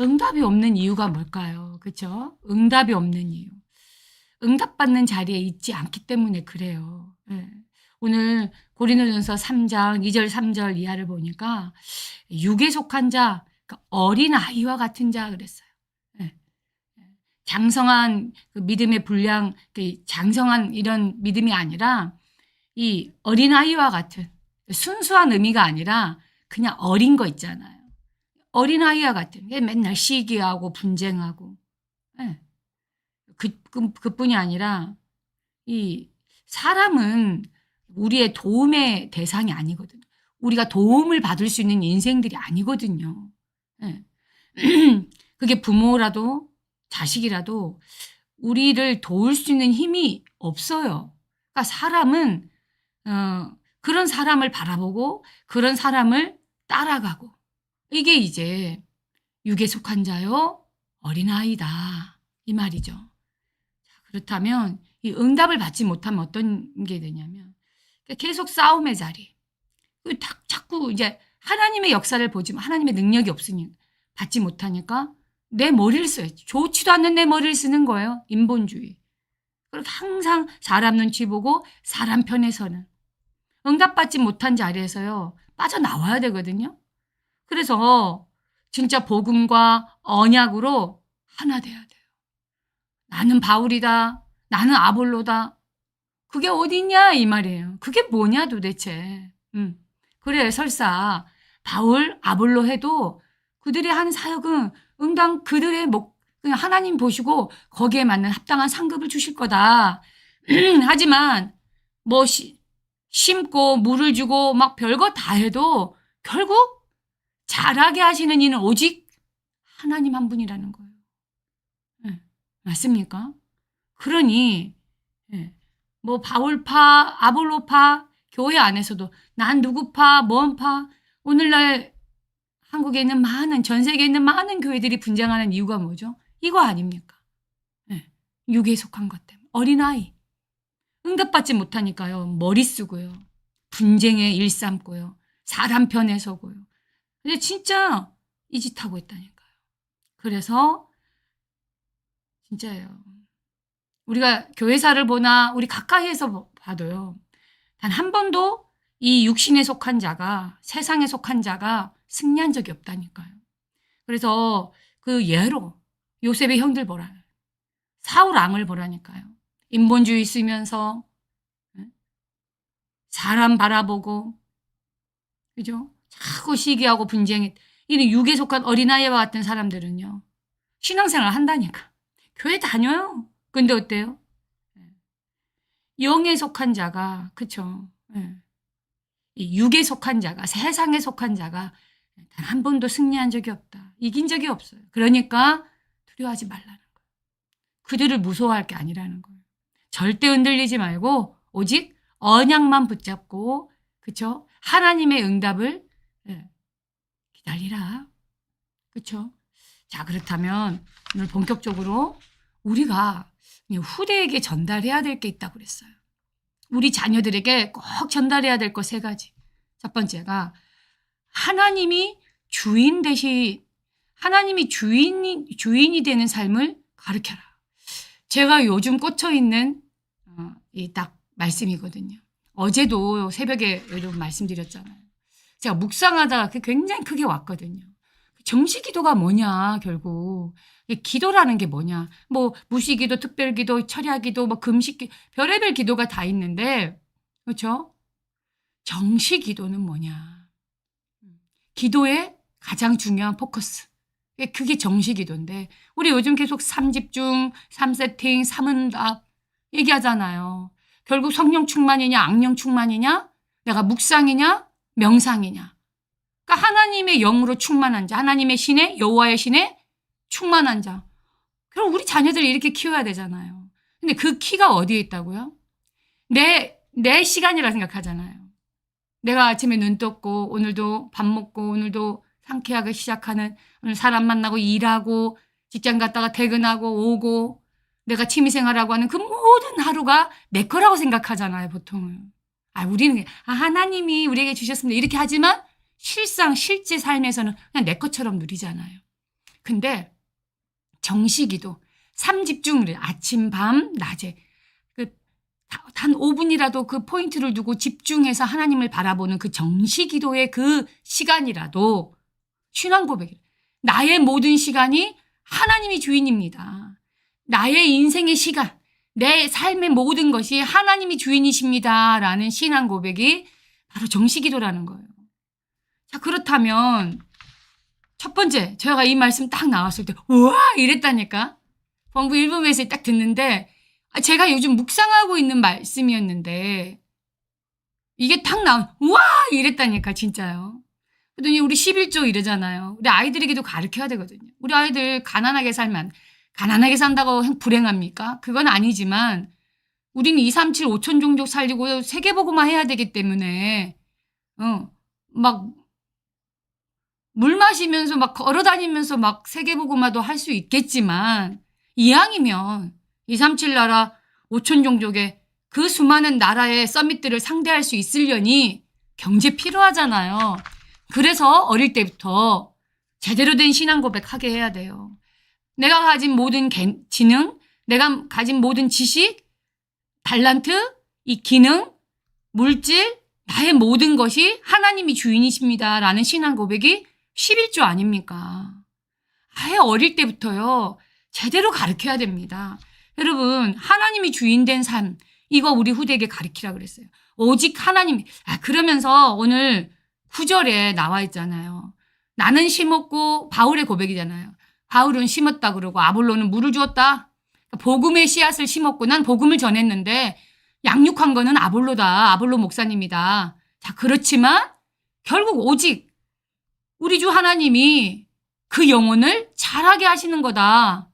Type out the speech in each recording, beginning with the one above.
응답이 없는 이유가 뭘까요? 그쵸? 응답이 없는 이유. 응답받는 자리에 있지 않기 때문에 그래요. 예. 오늘 고린도전서 3장 2절 3절 이하를 보니까 육에 속한 자, 그러니까 어린 아이와 같은 자 그랬어요. 예. 장성한 그 믿음의 분량, 그 장성한 이런 믿음이 아니라 이 어린 아이와 같은 순수한 의미가 아니라 그냥 어린 거 있잖아요. 어린 아이와 같은 게 맨날 시기하고 분쟁하고 예. 그, 그 그뿐이 아니라 이 사람은 우리의 도움의 대상이 아니거든요. 우리가 도움을 받을 수 있는 인생들이 아니거든요. 예. 그게 부모라도 자식이라도 우리를 도울 수 있는 힘이 없어요. 그러니까 사람은 어, 그런 사람을 바라보고 그런 사람을 따라가고 이게 이제 육에 속한 자요 어린아이다 이 말이죠. 자, 그렇다면 이 응답을 받지 못하면 어떤 게 되냐면 계속 싸움의 자리. 그 다- 자꾸 이제 하나님의 역사를 보지만 하나님의 능력이 없으니 받지 못하니까 내 머리를 써야지. 좋지도 않는 내 머리를 쓰는 거예요. 인본주의. 그리고 항상 사람 눈치 보고 사람 편에 서는. 응답받지 못한 자리에서요. 빠져나와야 되거든요. 그래서 진짜 복음과 언약으로 하나 돼야 돼요. 나는 바울이다. 나는 아볼로다. 그게 어딨냐 이 말이에요. 그게 뭐냐 도대체. 음. 그래 설사 바울 아볼로 해도 그들이 한 사역은 응당 그들의 목 그냥 하나님 보시고 거기에 맞는 합당한 상급을 주실 거다. 하지만 뭐 시- 심고 물을 주고 막 별거 다 해도 결국 잘하게 하시는 이는 오직 하나님 한 분이라는 거예요. 예, 맞습니까? 그러니 예, 뭐 바울파, 아볼로파, 교회 안에서도 난 누구파, 뭔파 오늘날 한국에 있는 많은 전 세계에 있는 많은 교회들이 분쟁하는 이유가 뭐죠? 이거 아닙니까? 예, 육에 속한 것 때문에 어린아이 응답받지 못하니까요 머리 쓰고요 분쟁에 일삼고요 사람 편에 서고요 근데 진짜 이 짓 하고 있다니까요. 그래서 진짜예요. 우리가 교회사를 보나 우리 가까이에서 보- 봐도요. 단 한 번도 이 육신에 속한 자가 세상에 속한 자가 승리한 적이 없다니까요. 그래서 그 예로 요셉의 형들 보라 사울 왕을 보라니까요. 인본주의 쓰면서 예? 사람 바라보고 그죠? 자꾸 시기하고 분쟁해 이런 육에 속한 어린아이와 같은 사람들은요 신앙생활 한다니까 교회 다녀요 근데 어때요? 예. 영에 속한 자가 그쵸 예. 이 육에 속한 자가 세상에 속한 자가 단 한 번도 승리한 적이 없다 이긴 적이 없어요 그러니까 두려워하지 말라는 거예요 그들을 무서워할 게 아니라는 거예요 절대 흔들리지 말고 오직 언약만 붙잡고 그쵸? 하나님의 응답을 예, 기다리라. 그쵸? 자 그렇다면 오늘 본격적으로 우리가 후대에게 전달해야 될 게 있다고 그랬어요. 우리 자녀들에게 꼭 전달해야 될 것 세 가지. 첫 번째가 하나님이 주인 대신 하나님이 주인이 주인이 되는 삶을 가르쳐라. 제가 요즘 꽂혀 있는 어, 이딱 말씀이거든요. 어제도 새벽에 여러분 말씀드렸잖아요. 제가 묵상하다가 그게 굉장히 크게 왔거든요. 정시 기도가 뭐냐, 결국. 이 기도라는 게 뭐냐. 뭐, 무시 기도, 특별 기도, 철야 기도, 뭐, 금식기, 별의별 기도가 다 있는데, 그렇죠? 정시 기도는 뭐냐. 기도의 가장 중요한 포커스. 그게 정시 기도인데, 우리 요즘 계속 삼집중, 삼세팅, 삼은답 얘기하잖아요. 결국 성령 충만이냐, 악령 충만이냐, 내가 묵상이냐, 명상이냐. 그러니까 하나님의 영으로 충만한 자, 하나님의 신에, 여호와의 신에 충만한 자. 그럼 우리 자녀들을 이렇게 키워야 되잖아요. 근데 그 키가 어디에 있다고요? 내, 내 시간이라 생각하잖아요. 내가 아침에 눈 떴고, 오늘도 밥 먹고, 오늘도 상쾌하게 시작하는, 오늘 사람 만나고, 일하고, 직장 갔다가 퇴근하고, 오고, 내가 취미생활하고 하는 그 모든 하루가 내 거라고 생각하잖아요, 보통은. 아, 우리는, 아, 하나님이 우리에게 주셨습니다. 이렇게 하지만 실상, 실제 삶에서는 그냥 내 것처럼 누리잖아요. 근데 정식기도 삼집중을 아침, 밤, 낮에 그단 5분이라도 그 포인트를 두고 집중해서 하나님을 바라보는 그 정식기도의 그 시간이라도 신앙 고백이 나의 모든 시간이 하나님이 주인입니다. 나의 인생의 시간, 내 삶의 모든 것이 하나님이 주인이십니다. 라는 신앙 고백이 바로 정식기도라는 거예요. 자, 그렇다면 첫 번째, 제가 이 말씀 딱 나왔을 때, 우와! 이랬다니까. 본부 1부 메시지 딱 듣는데, 아, 제가 요즘 묵상하고 있는 말씀이었는데, 이게 딱 나온, 우와! 이랬다니까, 진짜요. 그러더니 우리 11조 이러잖아요. 우리 아이들에게도 가르쳐야 되거든요. 우리 아이들 가난하게 살면, 가난하게 산다고 불행합니까? 그건 아니지만, 우리는 2, 3, 7, 5천 종족 살리고 세계보고만 해야 되기 때문에, 어, 막, 물 마시면서 막 걸어 다니면서 막 세계보고마도 할 수 있겠지만, 이왕이면 237 나라 5천 종족의 그 수많은 나라의 서밋들을 상대할 수 있으려니 경제 필요하잖아요. 그래서 어릴 때부터 제대로 된 신앙 고백하게 해야 돼요. 내가 가진 모든 개- 지능, 내가 가진 모든 지식, 달란트, 이 기능, 물질, 나의 모든 것이 하나님이 주인이십니다. 라는 신앙 고백이 11조 아닙니까? 아예 어릴 때부터요. 제대로 가르쳐야 됩니다. 여러분, 하나님이 주인된 삶, 이거 우리 후대에게 가르치라 그랬어요. 오직 하나님, 아, 그러면서 오늘 9절에 나와 있잖아요. 나는 심었고, 바울의 고백이잖아요. 바울은 심었다 그러고, 아볼로는 물을 주었다. 복음의 씨앗을 심었고, 난 복음을 전했는데, 양육한 거는 아볼로다. 아볼로 목사님이다. 자, 그렇지만, 결국 오직, 우리 주 하나님이 그 영혼을 자라게 하시는 거다.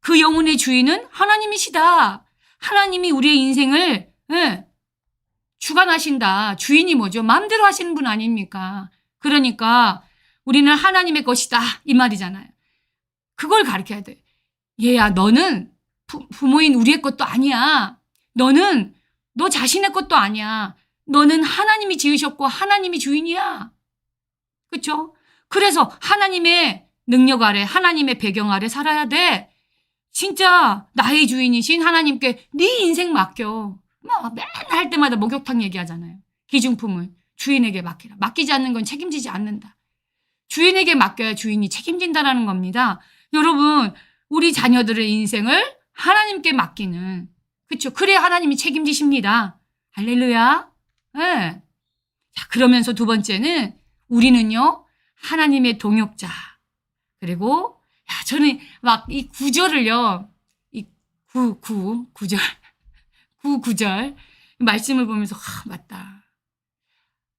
그 영혼의 주인은 하나님이시다. 하나님이 우리의 인생을 예, 주관하신다. 주인이 뭐죠? 마음대로 하시는 분 아닙니까? 그러니까 우리는 하나님의 것이다. 이 말이잖아요. 그걸 가르쳐야 돼. 얘야, 너는 부, 부모인 우리의 것도 아니야. 너는 너 자신의 것도 아니야. 너는 하나님이 지으셨고 하나님이 주인이야. 그렇죠? 그래서 하나님의 능력 아래, 하나님의 배경 아래 살아야 돼. 진짜 나의 주인이신 하나님께 네 인생 맡겨. 막 맨날 할 때마다 목욕탕 얘기하잖아요. 기중품을 주인에게 맡기라. 맡기지 않는 건 책임지지 않는다. 주인에게 맡겨야 주인이 책임진다라는 겁니다. 여러분, 우리 자녀들의 인생을 하나님께 맡기는 그렇죠. 그래야 하나님이 책임지십니다. 할렐루야. 예. 자, 그러면서 두 번째는 우리는요. 하나님의 동역자. 그리고 야, 저는 막 이 구절을요. 이 구, 구, 구절. 구, 구절. 말씀을 보면서, 아, 맞다.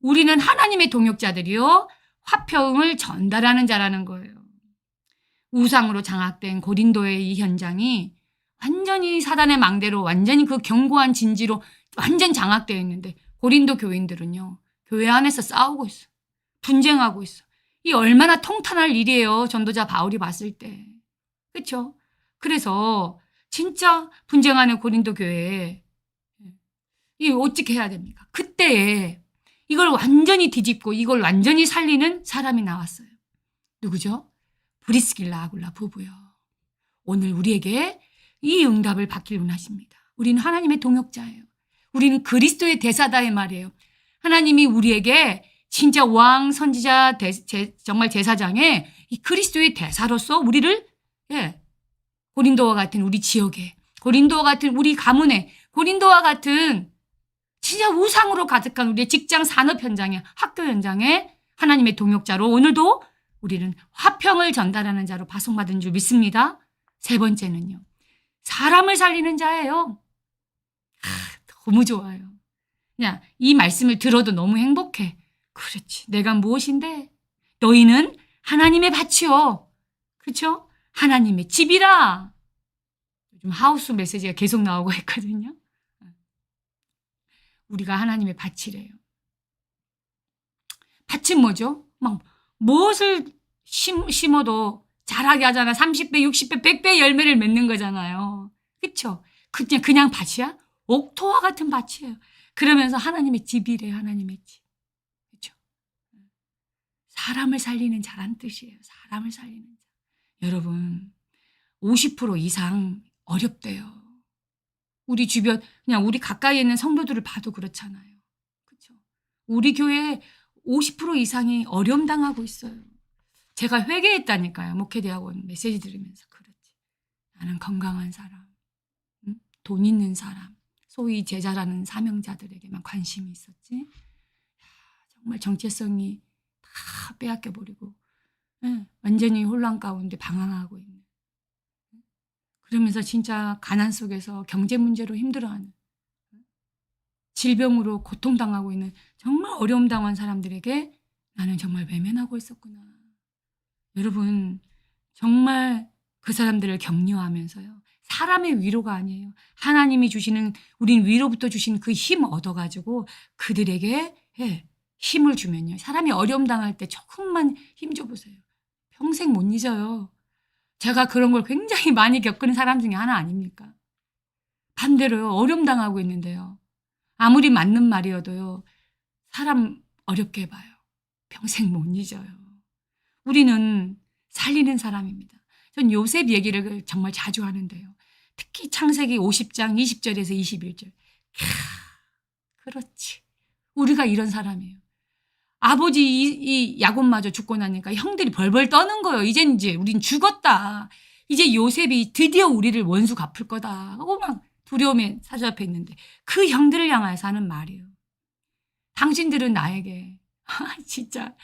우리는 하나님의 동역자들이요. 화평을 전달하는 자라는 거예요. 우상으로 장악된 고린도의 이 현장이 완전히 사단의 망대로 완전히 그 견고한 진지로 완전 장악되어 있는데 고린도 교인들은요. 교회 안에서 싸우고 있어. 분쟁하고 있어. 이 얼마나 통탄할 일이에요. 전도자 바울이 봤을 때. 그렇죠? 그래서 진짜 분쟁하는 고린도 교회에 이 어떻게 해야 됩니까? 그때에 이걸 완전히 뒤집고 이걸 완전히 살리는 사람이 나왔어요. 누구죠? 브리스길라 아굴라 부부요. 오늘 우리에게 이 응답을 받길 원하십니다. 우리는 하나님의 동역자예요. 우리는 그리스도의 대사다의 말이에요. 하나님이 우리에게 진짜 왕 선지자 대, 제, 정말 제사장의 이 그리스도의 대사로서 우리를 예, 고린도와 같은 우리 지역에 고린도와 같은 우리 가문에 고린도와 같은 진짜 우상으로 가득한 우리의 직장 산업 현장에 학교 현장에 하나님의 동역자로 오늘도 우리는 화평을 전달하는 자로 파송받은 줄 믿습니다. 세 번째는요. 사람을 살리는 자예요. 하, 너무 좋아요. 그냥 이 말씀을 들어도 너무 행복해. 그렇지. 내가 무엇인데? 너희는 하나님의 밭이요. 그렇죠? 하나님의 집이라. 요즘 하우스 메시지가 계속 나오고 있거든요. 우리가 하나님의 밭이래요. 밭은 뭐죠? 막 무엇을 심, 심어도 자라게 하잖아. 30배, 60배, 100배 열매를 맺는 거잖아요. 그쵸? 그냥, 그냥 밭이야? 옥토와 같은 밭이에요. 그러면서 하나님의 집이래, 하나님의 집. 그쵸? 사람을 살리는 자란 뜻이에요. 사람을 살리는 자. 여러분 50% 이상 어렵대요. 우리 주변 그냥 우리 가까이에 있는 성도들을 봐도 그렇잖아요. 그렇죠? 우리 교회 50% 이상이 어려움 당하고 있어요. 제가 회개했다니까요. 목회대학원 메시지 들으면서 그렇지. 나는 건강한 사람, 응? 돈 있는 사람, 소위 제자라는 사명자들에게만 관심이 있었지. 야, 정말 정체성이 다 빼앗겨 버리고 예, 완전히 혼란 가운데 방황하고 있는. 그러면서 진짜 가난 속에서 경제 문제로 힘들어하는 질병으로 고통당하고 있는 정말 어려움 당한 사람들에게 나는 정말 외면하고 있었구나. 여러분 정말 그 사람들을 격려하면서요. 사람의 위로가 아니에요. 하나님이 주시는 우린 위로부터 주신 그 힘 얻어가지고 그들에게 예, 힘을 주면요. 사람이 어려움 당할 때 조금만 힘 줘보세요. 평생 못 잊어요. 제가 그런 걸 굉장히 많이 겪은 사람 중에 하나 아닙니까? 반대로요. 어려움 당하고 있는데요. 아무리 맞는 말이어도요. 사람 어렵게 봐요. 평생 못 잊어요. 우리는 살리는 사람입니다. 전 요셉 얘기를 정말 자주 하는데요. 특히 창세기 50장 20절에서 21절. 캬, 그렇지. 우리가 이런 사람이에요. 아버지 이, 이 야곱마저 죽고 나니까 형들이 벌벌 떠는 거예요. 이젠 이제 우린 죽었다. 이제 요셉이 드디어 우리를 원수 갚을 거다. 하고 막 두려움에 사로잡혀 있는데 그 형들을 향하여서 하는 말이에요. 당신들은 나에게 아, 진짜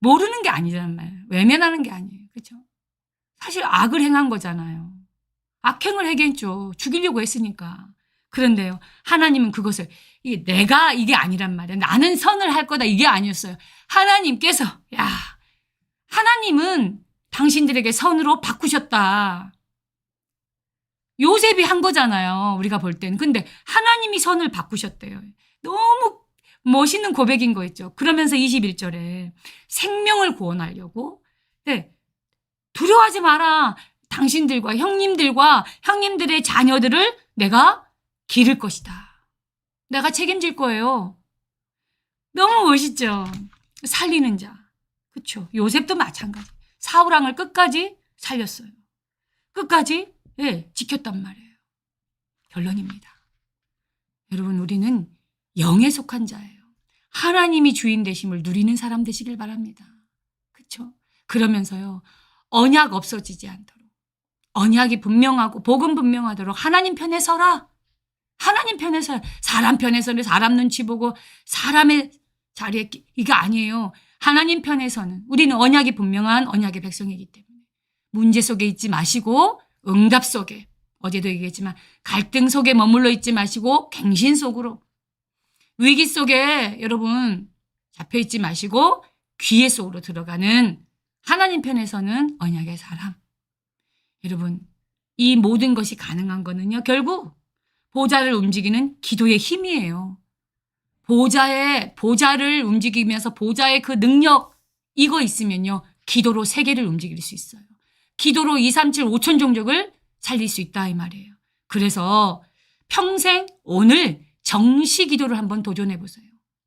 모르는 게 아니란 말이에요. 외면하는 게 아니에요. 그렇죠? 사실 악을 행한 거잖아요. 악행을 행했죠. 죽이려고 했으니까. 그런데요. 하나님은 그것을 이게 내가 이게 아니란 말이야. 나는 선을 할 거다 이게 아니었어요. 하나님께서 야 하나님은 당신들에게 선으로 바꾸셨다. 요셉이 한 거잖아요. 우리가 볼 때는. 근데 하나님이 선을 바꾸셨대요. 너무 멋있는 고백인 거 있죠. 그러면서 21절에 생명을 구원하려고 네, 두려워하지 마라. 당신들과 형님들과 형님들의 자녀들을 내가 기를 것이다. 내가 책임질 거예요. 너무 멋있죠. 살리는 자. 그쵸. 요셉도 마찬가지. 사우랑을 끝까지 살렸어요. 끝까지 예, 지켰단 말이에요. 결론입니다. 여러분 우리는 영에 속한 자예요. 하나님이 주인 되심을 누리는 사람 되시길 바랍니다. 그쵸? 그러면서요. 언약 없어지지 않도록 언약이 분명하고 복음 분명하도록 하나님 편에 서라. 하나님 편에 서 사람 편에 서는 사람 눈치 보고 사람의 자리에 끼- 이게 아니에요. 하나님 편에서는 우리는 언약이 분명한 언약의 백성이기 때문에 문제 속에 있지 마시고 응답 속에 어제도 얘기했지만 갈등 속에 머물러 있지 마시고 갱신 속으로 위기 속에 여러분 잡혀 있지 마시고 귀의 속으로 들어가는 하나님 편에서는 언약의 사람. 여러분 이 모든 것이 가능한 거는요 결국 보좌를 움직이는 기도의 힘이에요. 보좌의 보좌를 움직이면서 보좌의 그 능력 이거 있으면요 기도로 세계를 움직일 수 있어요. 기도로 2, 3, 7, 5천 종족을 살릴 수 있다 이 말이에요. 그래서 평생 오늘 정시 기도를 한번 도전해 보세요.